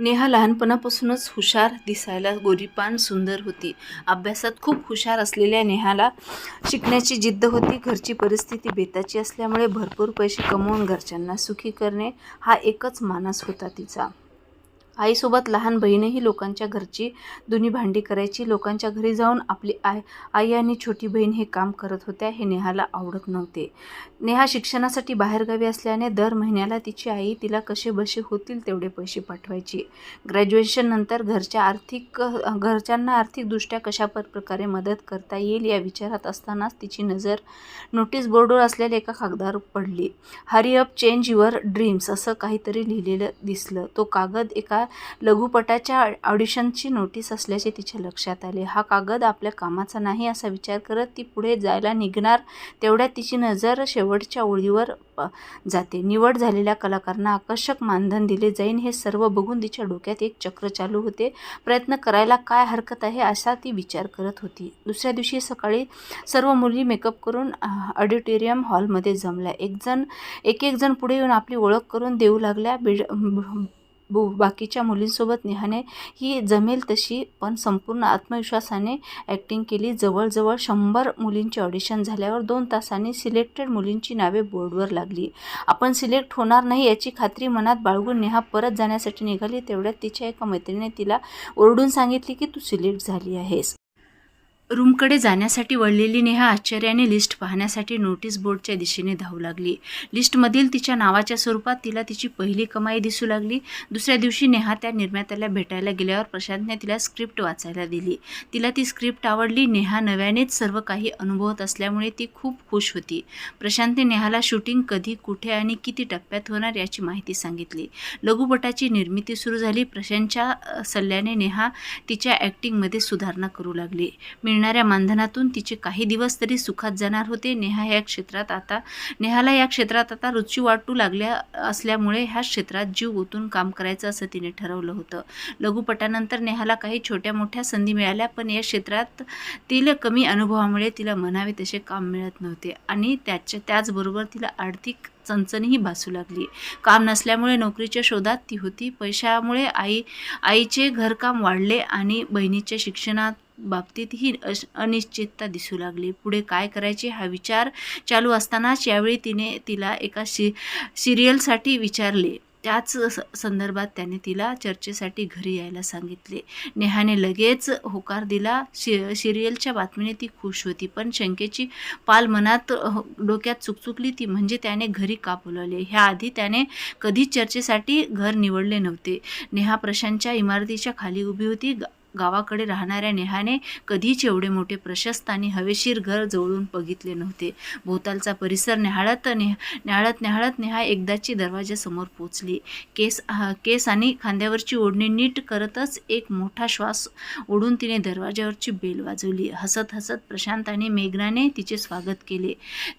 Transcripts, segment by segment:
नेहा लहानपणापासूनच हुशार दिसायला गोरीपान सुंदर होती. अभ्यासात खूप हुशार असलेल्या नेहाला शिकण्याची जिद्द होती. घरची परिस्थिती बेताची असल्यामुळे भरपूर पैसे कमवून घरच्यांना सुखी करणे हा एकच मानस होता तिचा. आईसोबत लहान बहीणही लोकांच्या घरची दुनी भांडी करायची. लोकांच्या घरी जाऊन आपली आई आई आणि छोटी बहीण हे काम करत होत्या हे नेहाला आवडत नव्हते. नेहा शिक्षणासाठी बाहेरगावी असल्याने दर महिन्याला तिची आई तिला कसे बसे होतील तेवढे पैसे पाठवायची. ग्रॅज्युएशननंतर घरच्या आर्थिक घरच्यांना आर्थिकदृष्ट्या कशा प्रकारे मदत करता येईल या विचारात असतानाच तिची नजर नोटीस बोर्डवर असलेल्या एका कागदावर पडली. Hurry up change your dreams असं काहीतरी लिहिलेलं दिसलं. तो कागद एका लघुपटाच्या ऑडिशनची नोटीस असल्याचे तिच्या लक्षात आले. हा कागद आपल्या कामाचा नाही असा विचार करत ती पुढे जायला निघणार तेवढ्यात तिची नजर शेवटच्या ओळीवर जाते. निवड झालेल्या कलाकारांना आकर्षक मानधन दिले जाईन हे सर्व बघून तिच्या डोक्यात एक चक्र चालू होते. प्रयत्न करायला काय हरकत आहे असा ती विचार करत होती. दुसऱ्या दिवशी सकाळी सर्व मुली मेकअप करून ऑडिटोरियम हॉलमध्ये जमल्या. एकजण एक एक जण पुढे येऊन आपली ओळख करून देऊ लागल्या. बिड बु- बाकीच्या मुलींसोबत नेहाने ही जमेल तशी पण संपूर्ण आत्मविश्वासाने ॲक्टिंग केली. जवळजवळ शंभर मुलींची ऑडिशन झाल्यावर दोन तासांनी सिलेक्टेड मुलींची नावे बोर्डवर लागली. आपण सिलेक्ट होणार नाही याची खात्री मनात बाळगून नेहा परत जाण्यासाठी निघाली. तेवढ्यात तिच्या एका मैत्रिणीने तिला ओरडून सांगितले की तू सिलेक्ट झाली आहेस. रूमकडे जाण्यासाठी वळलेली नेहा आश्चर्याने लिस्ट पाहण्यासाठी नोटीस बोर्डच्या दिशेने धावू लागली. लिस्टमधील तिच्या नावाच्या स्वरूपात तिला तिची पहिली कमाई दिसू लागली. दुसऱ्या दिवशी नेहा त्या निर्मात्याला भेटायला गेल्यावर प्रशांतने तिला स्क्रिप्ट वाचायला दिली. तिला ती स्क्रिप्ट आवडली. नेहा नव्यानेच सर्व काही अनुभवत असल्यामुळे ती खूप खुश होती. प्रशांतने नेहाला शूटिंग कधी कुठे आणि किती टप्प्यात होणार याची माहिती सांगितली. लघुपटाची निर्मिती सुरू झाली. प्रशांतच्या सल्ल्याने नेहा तिच्या ॲक्टिंगमध्ये सुधारणा करू लागली. मिळणाऱ्या मानधनातून तिचे काही दिवस तरी सुखात जाणार होते. नेहा या क्षेत्रात आता नेहाला या क्षेत्रात आता रुची वाटू लागल्या असल्यामुळे ह्या क्षेत्रात जीव ओतून काम करायचं असं तिने ठरवलं होतं. लघुपटानंतर नेहाला काही छोट्या मोठ्या संधी मिळाल्या पण या क्षेत्रात तिला कमी अनुभवामुळे तिला म्हणावे तसे काम मिळत नव्हते आणि त्याच्या त्याचबरोबर तिला आर्थिक चणचणही भासू लागली. काम नसल्यामुळे नोकरीच्या शोधात ती होती. पैशामुळे आई आईचे घरकाम वाढले आणि बहिणीच्या शिक्षणात बाबतीतही अश अनिश्चितता दिसू लागली. पुढे काय करायचे हा विचार चालू असतानाच यावेळी तिने तिला एका शि सिरियलसाठी विचारले. त्याच स- संदर्भात त्याने तिला चर्चेसाठी घरी यायला सांगितले. नेहाने लगेच होकार दिला. शि सिरियलच्या बातमीने ती खुश होती पण शंकेची पाल मनात डोक्यात चुकचुकली ती म्हणजे त्याने घरी का बोलवले? ह्याआधी त्याने कधीच चर्चेसाठी घर निवडले नव्हते. नेहा प्रशांतच्या इमारतीच्या खाली उभी होती. गावाकडे राहणाऱ्या नेहाने कधीच एवढे मोठे प्रशस्त आणि हवेशीर घर जवळून बघितले नव्हते. भोवतालचा परिसर न्याहाळत नेह न्याहाळत न्याहाळत नेहा एकदाची दरवाजासमोर पोचली. केस हा- केस आणि खांद्यावरची ओढणी नीट करतच एक मोठा श्वास ओढून तिने दरवाजावरची बेल वाजवली. हसत हसत प्रशांत आणि मेघनाने तिचे स्वागत केले.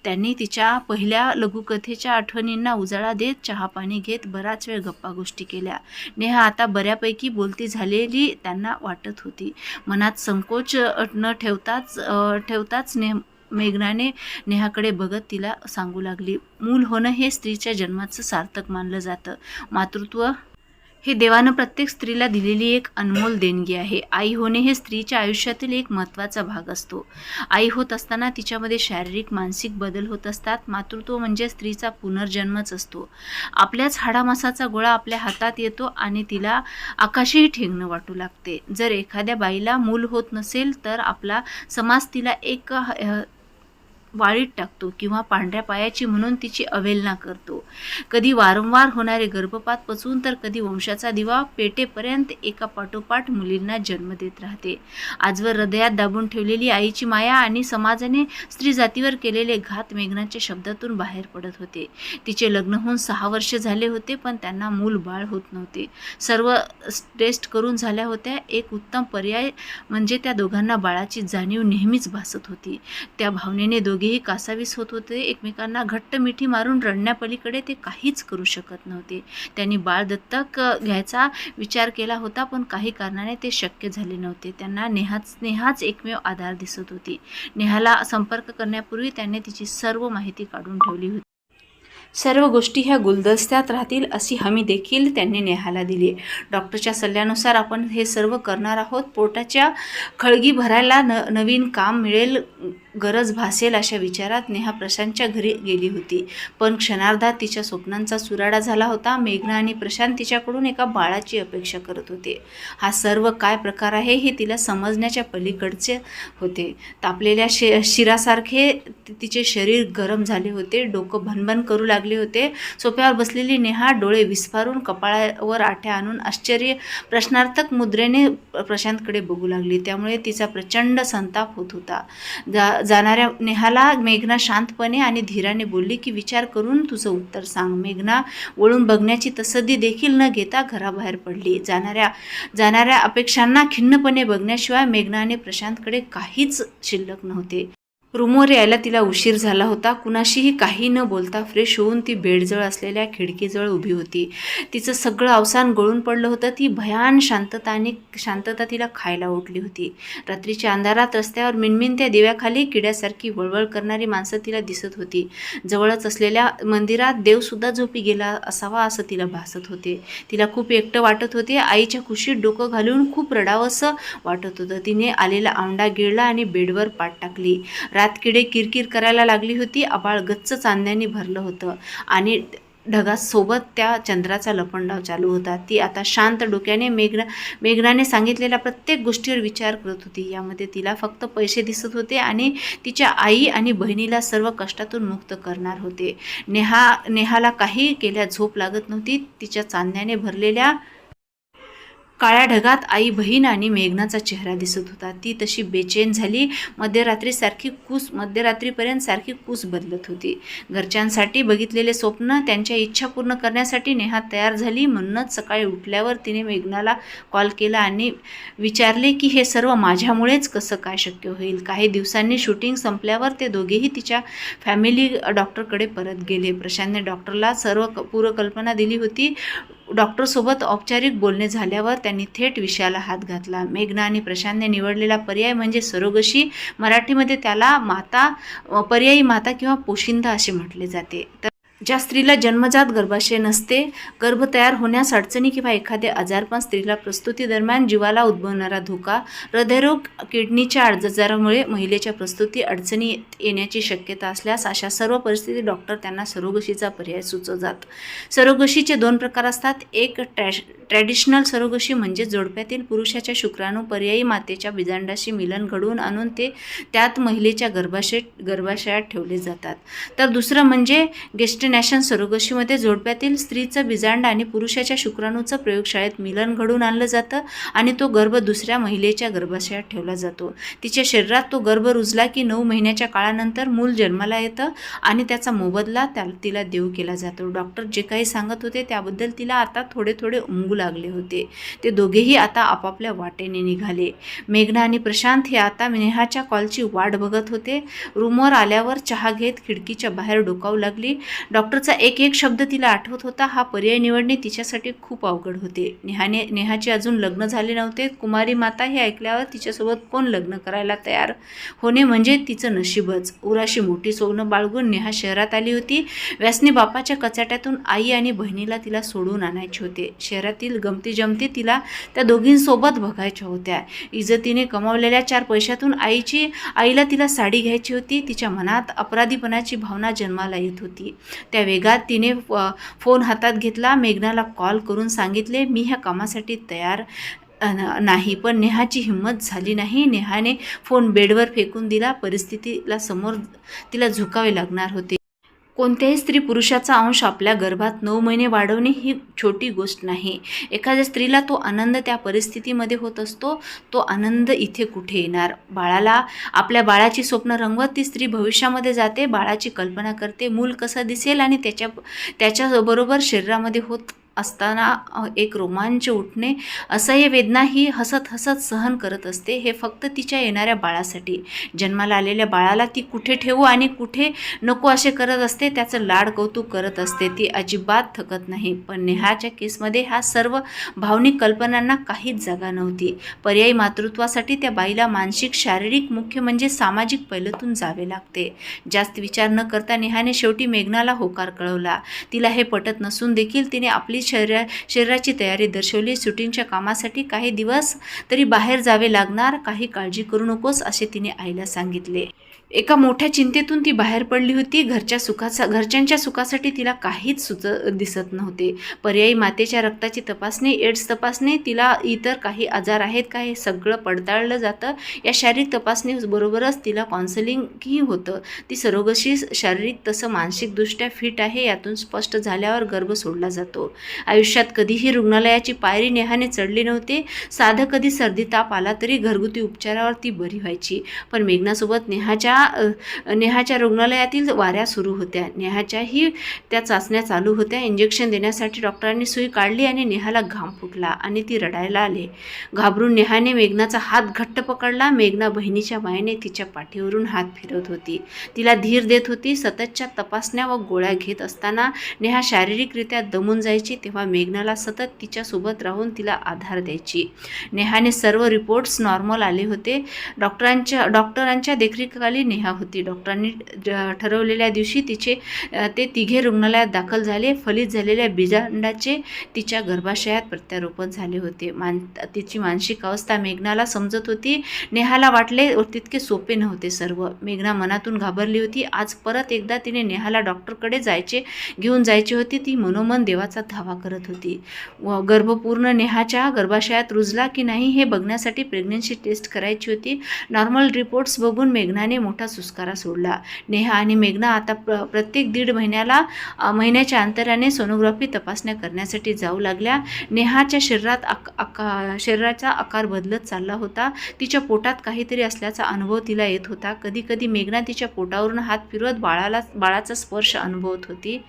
त्यांनी तिच्या पहिल्या लघुकथेच्या आठवणींना उजाळा देत चहापाणी घेत बराच वेळ गप्पा गोष्टी केल्या. नेहा आता बऱ्यापैकी बोलती झालेली त्यांना वाटत होती. मनात संकोच न ठेवताच ठेवताच नेह मेघनाने नेहाकडे बघत तिला सांगू लागली मूल होणं हे स्त्रीच्या जन्माचं सार्थक मानलं जातं. मातृत्व हे देवानं प्रत्येक स्त्रीला दिलेली एक अनमोल देणगी आहे. आई होणे हे स्त्रीच्या आयुष्यातील एक महत्त्वाचा भाग असतो. आई होत असताना तिच्यामध्ये शारीरिक मानसिक बदल होत असतात. मातृत्व म्हणजे स्त्रीचा पुनर्जन्मच असतो. आपल्याच हाडामासाचा गोळा आपल्या हातात येतो आणि तिला आकाशही ठेंगणं वाटू लागते. जर एखाद्या बाईला मूल होत नसेल तर आपला समाज तिला एक वाळीत टाकतो किंवा पांढऱ्या पायाची म्हणून तिची अवेलना करतो. कधी वारंवार होणारे गर्भपात पचवून तर कधी वंशाचा दिवा पेटेपर्यंत एका पाठोपाठ मुलींना जन्म देत राहते. आजवर हृदयात दाबून ठेवलेली आईची माया आणि समाजाने स्त्री जातीवर केलेले घात मेघनाच्या शब्दातून बाहेर पडत होते. तिचे लग्न होऊन सहा वर्ष झाले होते पण त्यांना मूल बाळ होत नव्हते. सर्व टेस्ट करून झाल्या होत्या. एक उत्तम पर्याय म्हणजे त्या दोघांना बाळाची जाणीव नेहमीच भासत होती. त्या भावनेने दोघेही कासावीस होत होते. एकमेकांना घट्ट मिठी मारून रडण्यापलीकडे ते काहीच करू शकत नव्हते. त्यांनी बाळ दत्तक घ्यायचा विचार केला होता पण काही कारणाने ते शक्य झाले नव्हते. त्यांना नेहाच नेहाच एकमेव आधार दिसत होती. नेहाला संपर्क करण्यापूर्वी त्याने तिची सर्व माहिती काढून ठेवली होती. सर्व गोष्टी ह्या गुलदस्त्यात राहतील अशी हमी देखील त्यांनी नेहाला दिली. डॉक्टरच्या सल्ल्यानुसार आपण हे सर्व करणार आहोत. पोटाच्या खळगी भरायला न नवीन काम मिळेल. गरज भासेल अशा विचारात नेहा प्रशांतच्या घरी गेली होती. पण क्षणार्धात तिच्या स्वप्नांचा चुराडा झाला होता. मेघना आणि प्रशांत तिच्याकडून एका बाळाची अपेक्षा करत होते. हा सर्व काय प्रकार आहे हे तिला समजण्याच्या पलीकडचे होते. तापलेल्या शे शिरासारखे तिचे शरीर गरम झाले होते. डोकं भनभन करू लागले होते. सोप्यावर बसलेली नेहा डोळे विस्फारून कपाळावर आठ्या आणून आश्चर्य प्रश्नार्थक मुद्रेने प्रशांतकडे बघू लागली. त्यामुळे तिचा प्रचंड संताप होत होता. जा जाणाऱ्या नेहाला मेघना शांतपणे आणि धीराने बोलली की विचार करून तुझं उत्तर सांग. मेघना वळून बघण्याची तसदी देखील न घेता घराबाहेर पडली. जाणाऱ्या जाणाऱ्या अपेक्षांना खिन्नपणे बघण्याशिवाय मेघनाने प्रशांतकडे काहीच शिल्लक नव्हते. रूमवर यायला तिला उशीर झाला होता. कुणाशीही काही न बोलता फ्रेश होऊन ती बेडजवळ असलेल्या खिडकीजवळ उभी होती. तिचं सगळं अवसान गळून पडलं होतं. ती भयान शांतता आणि शांतता तिला खायला उठली होती. रात्रीच्या अंधारात रस्त्यावर मिनमिनत्या दिव्याखाली किड्यासारखी वळवळ करणारी माणसं तिला दिसत होती. जवळच असलेल्या मंदिरात देवसुद्धा झोपी गेला असावा असं तिला भासत होते. तिला खूप एकटं वाटत होते. आईच्या खुशीत डोकं घालून खूप रडावंसं वाटत होतं. तिने आलेला औंडा गिळला आणि बेडवर पाठ टाकली. रातकिडे किरकिर करायला लागली होती. आबाळ गच्च चांदण्याने भरलं होतं. आणि ढगासोबत त्या चंद्राचा लपंडाव चालू होता. ती आता शांत डोक्याने मेघना मेघनाने सांगितलेल्या प्रत्येक गोष्टीवर विचार करत होती. यामध्ये तिला फक्त पैसे दिसत होते आणि तिच्या आई आणि बहिणीला सर्व कष्टातून मुक्त करणार होते. नेहा नेहाला काही केल्या झोप लागत नव्हती. तिच्या चांदण्याने भरलेल्या काळ्या ढगात आई बहीण आणि मेघनाचा चेहरा दिसत होता. ती तशी बेचैन झाली. मध्यरात्री सारखी कूस मध्यरात्रीपर्यंत सारखी कूस बदलत होती. घरच्यांसाठी बघितलेले स्वप्न त्यांच्या इच्छा पूर्ण करण्यासाठी नेहा तयार झाली. म्हणूनच सकाळी उठल्यावर तिने मेघनाला कॉल केला आणि विचारले की हे सर्व माझ्यामुळेच कसं काय शक्य होईल? काही दिवसांनी शूटिंग संपल्यावर ते दोघेही तिच्या फॅमिली डॉक्टरकडे परत गेले. प्रशांतने डॉक्टरला सर्व क- पूर्वकल्पना दिली होती. डॉक्टरसोबत औपचारिक बोलणे झाल्यावर त्या त्यांनी थेट विषयाला हात घातला. मेघना आणि प्रशांतने निवडलेला पर्याय म्हणजे सरोगशी. मराठीमध्ये त्याला माता पर्यायी माता किंवा पोशिंदा असे म्हटले जाते. तर ज्या स्त्रीला जन्मजात गर्भाशय नसते गर्भ तयार होण्यास अडचणी किंवा एखादे आजारपण स्त्रीला प्रस्तुती दरम्यान जीवाला उद्भवणारा धोका हृदयरोग किडनीच्या आजारामुळे महिलेच्या प्रस्तुती अडचणी येण्याची शक्यता असल्यास अशा सर्व परिस्थितीत डॉक्टर त्यांना सरोगशीचा पर्याय सुचवतात. सरोगशीचे दोन प्रकार असतात. एक ट्रॅश ट्रॅडिशनल सरोगशी म्हणजे जोडप्यातील पुरुषाच्या शुक्राणू पर्यायी मातेच्या बिजांडाशी मिलन घडवून आणून ते त्यात महिलेच्या गर्भाशय गर्भाशयात ठेवले जातात. तर दुसरं म्हणजे नॅशन सरोगशीमध्ये जोडप्यातील स्त्रीचं बिजांड आणि पुरुषाच्या शुक्राणूचं प्रयोगशाळेत मिलन घडून आणलं जातं आणि तो गर्भ दुसऱ्या महिलेच्या गर्भाशयात ठेवला जातो. तिच्या शरीरात तो गर्भ रुजला की नऊ महिन्याच्या काळानंतर मूल जन्माला येतं आणि त्याचा मोबदला त्या तिला देऊ केला जातो. डॉक्टर जे काही सांगत होते त्याबद्दल तिला आता थोडे थोडे उमगू लागले होते. ते दोघेही आता आपापल्या वाटेने निघाले. मेघना आणि प्रशांत हे आता नेहाच्या कॉलची वाट बघत होते. रूमवर आल्यावर चहा घेत खिडकीच्या बाहेर डोकावू लागली. डॉ डॉक्टरचा एक एक शब्द तिला आठवत होता. हा पर्याय निवडणे तिच्यासाठी खूप अवघड होते. नेहाने नेहाचे अजून लग्न झाले नव्हते. कुमारी माता हे ऐकल्यावर तिच्यासोबत कोण लग्न करायला तयार होणे म्हणजे तिचं नशीबच. उराशी मोठी सोनं बाळगून नेहा शहरात आली होती. व्यासनी बापाच्या कचाट्यातून आई आणि बहिणीला तिला सोडून आणायचे होते. शहरातील गमती जमती तिला त्या दोघींसोबत बघायच्या होत्या. इज्जतीने कमावलेल्या चार पैशातून आईची आईला तिला साडी घ्यायची होती. तिच्या मनात अपराधीपणाची भावना जन्माला येत होती. त्या वेगात तिने फोन हातात घेतला. मेघनाला कॉल करून सांगितले मी ह्या कामासाठी तयार न- नाही पण नेहाची हिंमत झाली नाही. नेहाने फोन बेडवर फेकून दिला. परिस्थितीला समोर तिला झुकावे लागणार होते. कोणत्याही स्त्री पुरुषाचा अंश आपल्या गर्भात नऊ महिने वाढवणे ही छोटी गोष्ट नाही. एखाद्या स्त्रीला तो आनंद त्या परिस्थितीमध्ये होत असतो तो आनंद इथे कुठे येणार? बाळाला आपल्या बाळाची स्वप्न रंगवत ती स्त्री भविष्यामध्ये जाते बाळाची कल्पना करते मूल कसं दिसेल आणि त्याच्या त्याच्याबरोबर शरीरामध्ये होत असताना एक रोमांच उठणे असह्य वेदना ही हसत हसत सहन करत असते. हे फक्त तिच्या येणाऱ्या बाळासाठी. जन्माला आलेल्या बाळाला ती कुठे ठेवू आणि कुठे नको असे करत असते त्याचं लाड कौतुक करत असते. ती अजिबात थकत नाही. पण नेहाच्या केसमध्ये ह्या सर्व भावनिक कल्पनांना काहीच जागा नव्हती. पर्यायी मातृत्वासाठी त्या बाईला मानसिक शारीरिक मुख्य म्हणजे सामाजिक पैलूतून जावे लागते. जास्त विचार न करता नेहाने शेवटी मेघनाला होकार कळवला. तिला हे पटत नसून देखील तिने आपली शरीरा शरीराची तयारी दर्शवली. शूटिंगच्या कामासाठी काही दिवस तरी बाहेर जावे लागणार. काही काळजी करू नकोस असे तिने आईला सांगितले. एका मोठ्या चिंतेतून ती बाहेर पडली होती. घरच्या सुखाचा घरच्यांच्या सुखासाठी तिला काहीच सुच दिसत नव्हते. पर्यायी मातेच्या रक्ताची तपासणी एड्स तपासणी तिला इतर काही आजार आहेत का हे सगळं पडताळलं जातं. या शारीरिक तपासणीबरोबरच तिला काउन्सिलिंगही होतं. ती सरोगशी शारीरिक तसं मानसिकदृष्ट्या फिट आहे यातून स्पष्ट झाल्यावर गर्भ सोडला जातो. आयुष्यात कधीही रुग्णालयाची पायरी नेहाने चढली नव्हते. साधं कधी सर्दी ताप आला तरी घरगुती उपचारावर ती बरी व्हायची. पण मेघनासोबत नेहाच्या अ, नेहाच्या रुग्णालयातील वाऱ्या सुरू होत्या. नेहाच्याही त्या चाचण्या चालू होत्या. इंजेक्शन देण्यासाठी डॉक्टरांनी सुई काढली आणि नेहाला घाम फुटला आणि ती रडायला आले. घाबरून नेहाने मेघनाचा हात घट्ट पकडला. मेघना बहिणीच्या मायेने तिच्या पाठीवरून हात फिरवत होती. तिला धीर देत होती. सततच्या तपासण्या व गोळ्या घेत असताना नेहा शारीरिकरित्या दमून जायची तेव्हा मेघनाला सतत तिच्यासोबत राहून तिला आधार द्यायची. नेहाने सर्व रिपोर्ट्स नॉर्मल आले होते. डॉक्टरांच्या डॉक्टरांच्या देखरेखीखाली नेहा होती. डॉक्टरांनी ठरवलेल्या दिवशी तिचे ते तिघे रुग्णालयात दाखल झाले. फलित झालेल्या बीजांडाचे तिच्या गर्भाशयात प्रत्यारोपण झाले होते. मान तिची मानसिक अवस्था मेघनाला समजत होती. नेहाला वाटले तितके सोपे नव्हते सर्व. मेघना मनातून घाबरली होती. आज परत एकदा तिने नेहाला डॉक्टरकडे जायचे घेऊन जायची होती. ती मनोमन देवाचा धावा करत होती. व गर्भपूर्ण नेहाच्या गर्भाशयात रुजला की नाही हे बघण्यासाठी प्रेग्नन्सी टेस्ट करायची होती. नॉर्मल रिपोर्ट्स बघून मेघनाने मोठा सुस्कारा सोडला. नेहा आणि मेघना आता प्र प्रत्येक दीड महिन्याला महिन्याच्या अंतराने सोनोग्राफी तपासण्या करण्यासाठी जाऊ लागल्या. नेहाच्या शरीरात आक आका शरीराचा आकार बदलत चालला होता. तिच्या पोटात काहीतरी असल्याचा अनुभव तिला येत होता. कधी कधी मेघना तिच्या पोटावरून हात फिरवत बाळाला बाळाचा स्पर्श अनुभवत होती.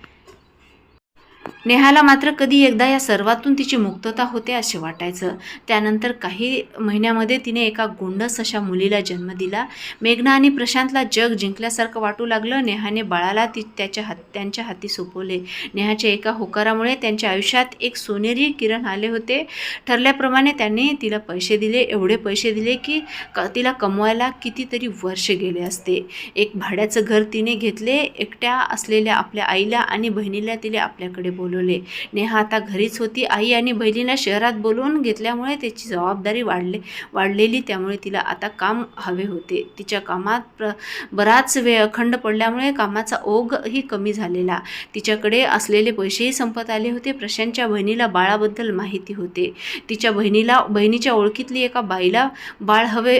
नेहाला मात्र कधी एकदा या सर्वातून तिची मुक्तता होते असे वाटायचं. त्यानंतर काही महिन्यामध्ये तिने एका गोंडस अशा मुलीला जन्म दिला. मेघना आणि प्रशांतला जग जिंकल्यासारखं वाटू लागलं. नेहाने बाळाला ती त्याच्या हात त्यांच्या हाती सोपवले. नेहाच्या एका होकारामुळे त्यांच्या आयुष्यात एक सोनेरी किरण आले होते. ठरल्याप्रमाणे त्यांनी तिला पैसे दिले एवढे पैसे दिले की क तिला कमवायला कितीतरी वर्ष गेले असते. एक भाड्याचं घर तिने घेतले एकट्या असलेल्या आपल्या आईला आणि बहिणीला तिने आपल्याकडे बोलवले. नेहा आता घरीच होती. आई आणि बहिणीला शहरात बोलवून घेतल्यामुळे त्याची जबाबदारी वाढले वाढलेली. त्यामुळे तिला आता काम हवे होते. तिच्या कामात प्र बराच वेळ अखंड पडल्यामुळे कामाचा ओघही कमी झालेला. तिच्याकडे असलेले पैसेही संपत आले होते. प्रशांतच्या बहिणीला बाळाबद्दल माहिती होते. तिच्या बहिणीला बहिणीच्या ओळखीतली एका बाईला बाळ हवे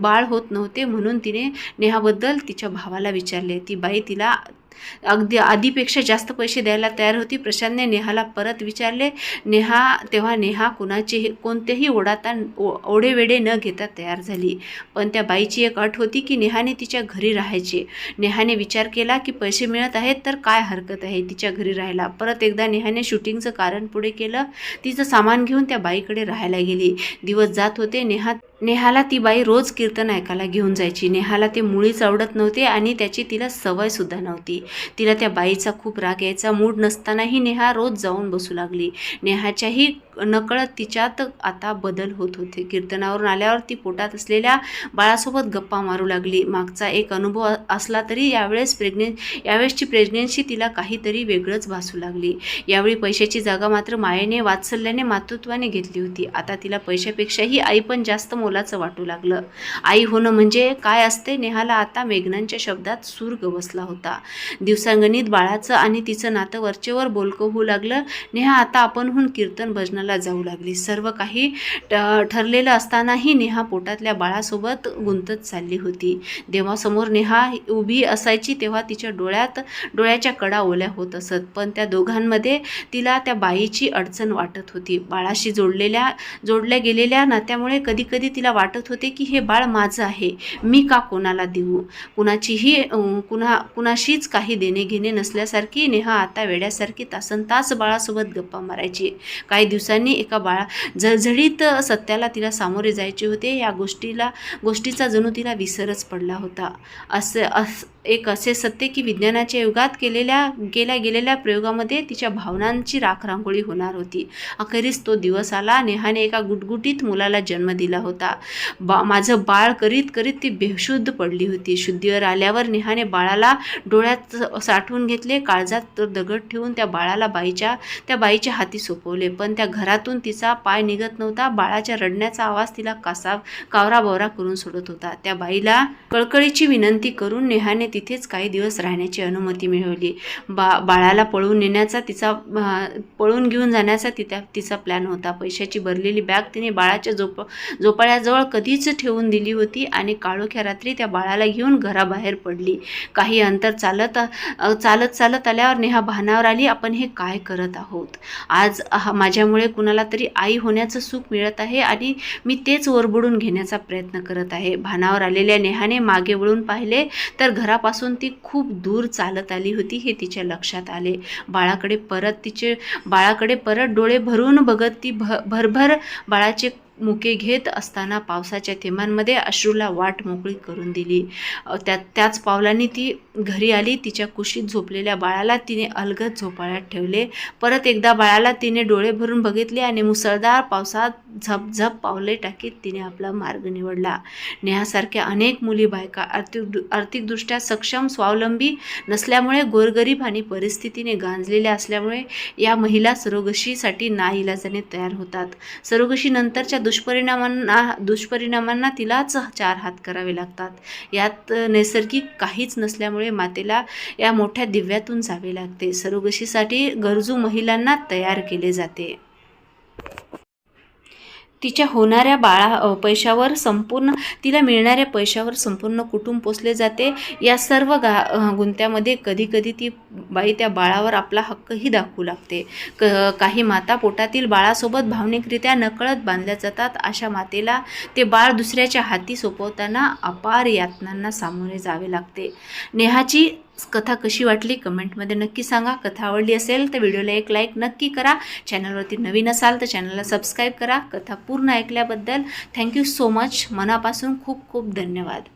बाळ होत नव्हते म्हणून तिने नेहाबद्दल तिच्या भावाला विचारले. ती बाई तिला अगदी आधीपेक्षा जास्त पैसे द्यायला तयार होती. प्रशांतने नेहाला परत विचारले नेहा तेव्हा नेहा कुणाचे कोणतेही ओढाता ओ ओढेवेडे न घेता तयार झाली. पण त्या बाईची एक अट होती की नेहाने तिच्या घरी राहायचे. नेहाने विचार केला की पैसे मिळत आहेत तर काय हरकत आहे तिच्या घरी राहायला. परत एकदा नेहाने शूटिंगचं कारण पुढे केलं. तिचं सामान घेऊन त्या बाईकडे राहायला गेली. दिवस जात होते. नेहा नेहाला ती बाई रोज कीर्तन ऐकायला घेऊन जायची. नेहाला ते मुळीच आवडत नव्हते आणि त्याची तिला सवयसुद्धा नव्हती. तिला त्या बाईचा खूप राग यायचा. मूड नसतानाही नेहा रोज जाऊन बसू लागली. नेहाच्याही नकळत तिच्यात आता बदल होत होते. कीर्तनावरून आल्यावर ती पोटात असलेल्या बाळासोबत गप्पा मारू लागली. मागचा एक अनुभव असला तरी यावेळेस प्रेग्ने यावेळेसची प्रेग्नेन्सी तिला काहीतरी वेगळंच भासू लागली. यावेळी पैशाची जागा मात्र मायेने वात्सल्याने मातृत्वाने घेतली होती. आता तिला पैशापेक्षाही आई पण जास्त मोलाचं वाटू लागलं. आई होणं म्हणजे काय असते नेहाला आता मेघनांच्या शब्दात सूर गवसला होता. दिवसांगणित बाळाचं आणि तिचं नातं वरचेवर बोलकं होऊ लागलं. नेहा आता आपणहून कीर्तन भजनाला हॉस्पिटलला जाऊ लागली. सर्व काही ट- ठरलेलं असतानाही नेहा पोटातल्या बाळासोबत गुंतत चालली होती. देवासमोर नेहा उभी असायची तेव्हा तिच्या डोळ्यात डोळ्याच्या कडा ओल्या होत असत. पण त्या दोघांमध्ये तिला त्या बाईची अडचण वाटत होती. बाळाशी जोडलेल्या जोडल्या गेलेल्या नात्यामुळे कधीकधी तिला वाटत होते की हे बाळ माझं आहे. मी का कोणाला देऊ? कुणाचीही कुणा कुणाशीच काही देणे घेणे नसल्यासारखी नेहा आता वेड्यासारखी तासन तास बाळासोबत गप्पा मारायची. काही दिवसांनी एका बाळा झळझळीत सत्याला तिला सामोरे जायचे होते. या गोष्टीला गोष्टीचा जणू तिला विसरच पडला होता. असं अस एक असे सत्य की विज्ञानाच्या युगात केलेल्या केल्या गेलेल्या प्रयोगामध्ये तिच्या भावनांची राखरांगोळी होणार होती. अखेरीस तो दिवस आला. नेहाने एका गुटगुटीत मुलाला जन्म दिला होता. बा माझं बाळ करीत करीत ती बेशुद्ध पडली होती. शुद्धीवर आल्यावर नेहाने बाळाला डोळ्यात साठवून घेतले. काळजात तर दगड ठेवून त्या बाळाला बाईच्या त्या बाईच्या हाती सोपवले. पण त्या घरातून तिचा पाय निघत नव्हता. बाळाच्या रडण्याचा आवाज तिला कासा कावराबावरा करून सोडत होता. त्या बाईला कळकळीची विनंती करून नेहाने तिथेच काही दिवस राहण्याची अनुमती मिळवली. बा बाळाला पळून नेण्याचा तिचा पळून घेऊन जाण्याचा तिथ्या तिचा प्लॅन होता. पैशाची भरलेली बॅग तिने बाळाच्या झोप झोपाळ्याजवळ कधीच ठेवून दिली होती आणि काळोख्या रात्री त्या बाळाला घेऊन घराबाहेर पडली. काही अंतर चालत चालत चालत आल्यावर नेहा भानावर आली आपण हे काय करत आहोत? आज हा- माझ्यामुळे कुणाला तरी आई होण्याचं सुख मिळत आहे आणि मी तेच ओरबडून घेण्याचा प्रयत्न करत आहे. भानावर आलेल्या नेहाने मागे वळून पाहिले तर घरा बाळापासून ती खूप दूर चालत आली होती हे तिच्या लक्षात आले. बाळाकडे परत तिचे बाळाकडे परत डोळे भरून बघत ती भ भरभर बाळाचे मुके घेत असताना पावसाच्या थेंबांमध्ये अश्रूला वाट मोकळी करून दिली. त्या त्याच पावलांनी ती घरी आली तिच्या कुशीत झोपलेल्या बाळाला तिने अलगद झोपाळ्यात ठेवले. परत एकदा बाळाला तिने डोळे भरून बघितले आणि मुसळधार पावसात झपझप पावले टाकीत तिने आपला मार्ग निवडला. नेहासारख्या अनेक मुली बायका आर्थिक आर्थिकदृष्ट्या सक्षम स्वावलंबी नसल्यामुळे गोरगरीब आणि परिस्थितीने गांजलेल्या असल्यामुळे या महिला सरोगशीसाठी नाईलाजाने तयार होतात. सरोगशीनंतरच्या दुष्परिणामांना दुष्परिणामांना तिलाच चार हात करावे लागतात. यात नैसर्गिक काहीच नसल्यामुळे मातेला या मोठ्या दिव्यातून जावे लागते. सरोगशीसाठी गरजू महिलांना तयार केले जाते. तिच्या होणाऱ्या बाळा पैशावर संपूर्ण तिला मिळणाऱ्या पैशावर संपूर्ण कुटुंब पोचले जाते. या सर्व गा गुंत्यामध्ये कधीकधी ती बाई त्या बाळावर आपला हक्कही दाखवू लागते. क काही माता पोटातील बाळासोबत भावनिकरित्या नकळत बांधल्या जातात. अशा मातेला ते बाळ दुसऱ्याच्या हाती सोपवताना अपार यातनांना सामोरे जावे लागते. नेहाची कथा कशी वाटली कमेंटमध्ये नक्की सांगा. कथा आवडली असेल तर व्हिडिओला एक लाईक नक्की करा. चॅनलवरती नवीन असाल तर चॅनलला सबस्क्राईब करा. कथा पूर्ण ऐकल्याबद्दल थँक्यू सो मच मनापासून खूप खूप धन्यवाद.